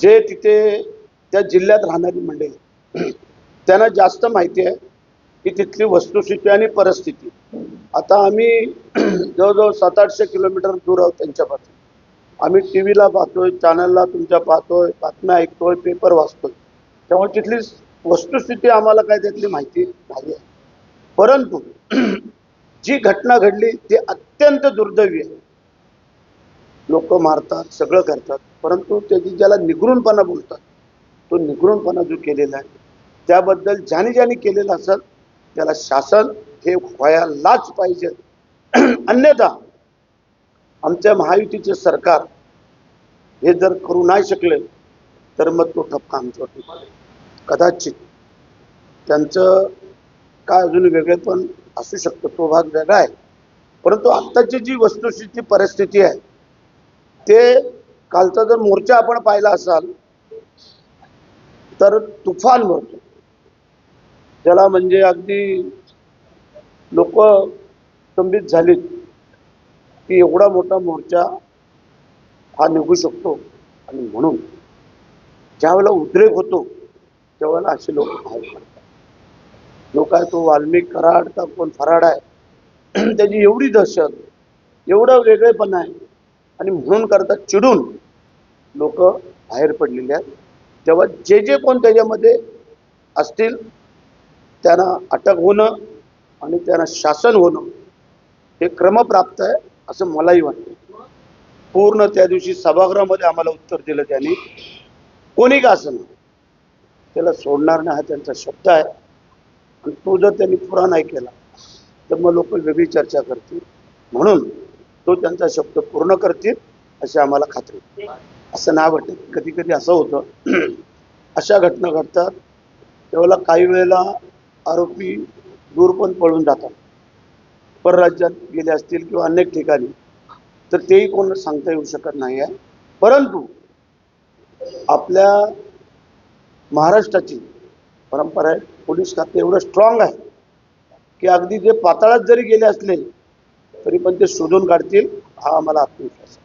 जे तिथे त्या जिल्ह्यात राहणारी मंडळी त्यांना जास्त माहिती आहे की तिथली वस्तुस्थिती आणि परिस्थिती. आता आम्ही जवळजवळ सात आठशे किलोमीटर दूर आहोत त्यांच्यापासून. आम्ही टी व्हीला पाहतोय चॅनलला तुमच्या पाहतोय बातम्या ऐकतोय पेपर वाचतोय. त्यामुळे तिथली वस्तुस्थिती आम्हाला काय त्यातली माहिती नाही आहे परंतु जी घटना घडली ती अत्यंत दुर्दैवी आहे. लोक मारतात सगळं करतात. परंतु त्याची ज्याला निगृणपणा बोलतात तो निगृणपणा जो केलेला आहे त्याबद्दल ज्याने ज्याने केलेलं असेल त्याला शासन हे व्हायलाच पाहिजे. अन्यथा आमच्या महायुतीचे सरकार हे जर करू नाही शकले तर मग तो ठपका आमच्यावरती कदाचित त्यांचं काय अजून वेगळे पण असू शकतं तो भाग वेगळा आहे. परंतु आत्ताची जी वस्तुस्थिती परिस्थिती आहे ते कालचा जर मोर्चा आपण पाहिला असाल तर तुफान मोर्चा त्याला म्हणजे अगदी लोक स्तंभित झालीत की एवढा मोठा मोर्चा हा निघू शकतो. आणि म्हणून ज्यावेळेला उद्रेक होतो त्यावेळेला असे लोक बाहेर पडतात. लोक आहे तो वाल्मिक कराड का कोण फराड आहे त्याची एवढी दहशत एवढं वेगळेपण आहे आणि म्हणून करता चिडून लोक बाहेर पडलेले आहेत. तेव्हा जे जे कोण त्याच्यामध्ये असतील त्यांना अटक होणं आणि त्यांना शासन होणं हे क्रमप्राप्त आहे असं मलाही वाटतं. पूर्ण त्या दिवशी सभागृहामध्ये आम्हाला उत्तर दिलं त्यांनी. कोणी का असं त्याला सोडणार नाही हा त्यांचा शब्द आहे. आणि तो जर त्यांनी पुरा नाही केला तर मग लोक वेगळी चर्चा करतील. म्हणून तो त्यांचा शब्द पूर्ण करतील अशी आम्हाला खात्री असं नाही वाटत कधी कधी असं होतं. अशा घटना घडतात. तेव्हा काही वेळेला आरोपी दूर पण पळून जातात. परराज्यात गेले असतील किंवा अनेक ठिकाणी तर तेही कोण सांगता येऊ शकत नाही आहे. परंतु आपल्या महाराष्ट्राची परंपरा आहे. पोलीस खाते एवढं स्ट्रॉंग आहे की अगदी जे पाताळात जरी गेले असले तरी पण ते शोधून काढतील हा आम्हाला आत्मविश्वास